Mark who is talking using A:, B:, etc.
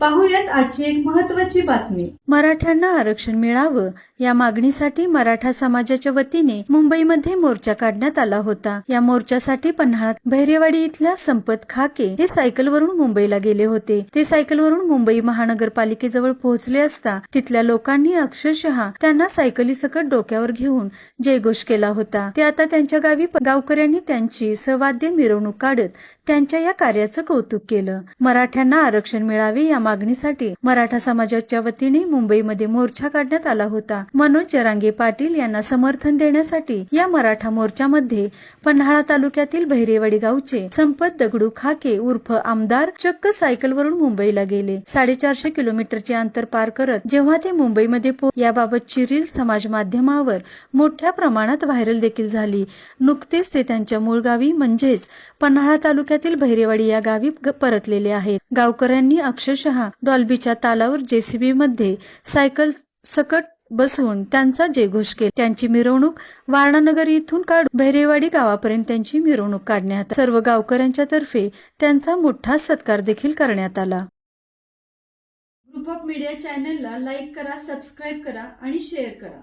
A: पाहुयात आजची एक महत्वाची बातमी.
B: मराठ्यांना आरक्षण मिळावं या मागणीसाठी मराठा समाजाच्या वतीने मुंबईमध्ये मोर्चा काढण्यात आला होता. या मोर्चासाठी पन्हाळा भैरेवाडी इथल्या संपत खाके हे सायकलवरून मुंबईला गेले होते. ते सायकलवरून मुंबई महानगरपालिकेजवळ पोहोचले असता तिथल्या लोकांनी अक्षरशः त्यांना सायकलीसकट डोक्यावर घेऊन जयघोष केला होता. ते आता त्यांच्या गावी गावकऱ्यांनी त्यांची सवाद्य मिरवणूक काढत त्यांच्या या कार्याचं कौतुक केलं. मराठ्यांना आरक्षण मिळावे या मागणीसाठी मराठा समाजाच्या वतीने मुंबईमध्ये मोर्चा काढण्यात आला होता. मनोज जरांगे पाटील यांना समर्थन देण्यासाठी या मराठा मोर्चामध्ये पन्हाळा तालुक्यातील बहिरेवाडी गावचे संपत दगडू खाके उर्फ आमदार चक्क सायकलवरून मुंबईला गेले. साडेचारशे किलोमीटरचे अंतर पार करत जेव्हा ते मुंबईमध्ये याबाबतची रील समाज माध्यमावर मोठ्या प्रमाणात व्हायरल देखील झाली. नुकतेच ते त्यांच्या मूळ गावी म्हणजेच पन्हाळा तालुक्यातील बहिरेवाडी या गावी परतलेले आहेत. गावकऱ्यांनी अक्षरशः डॉल्बीच्या तालावर जेसीबी मध्ये सायकल सकट बसवून त्यांचा जयघोष केला. त्यांची मिरवणूक वारणानगर इथून काढून भैरेवाडी गावापर्यंत त्यांची मिरवणूक काढण्यात सर्व गावकऱ्यांच्या तर्फे त्यांचा मोठा सत्कार देखील करण्यात आला.
A: ग्रुप ऑफ मीडिया चॅनलला लाईक करा सबस्क्राईब करा आणि शेअर करा.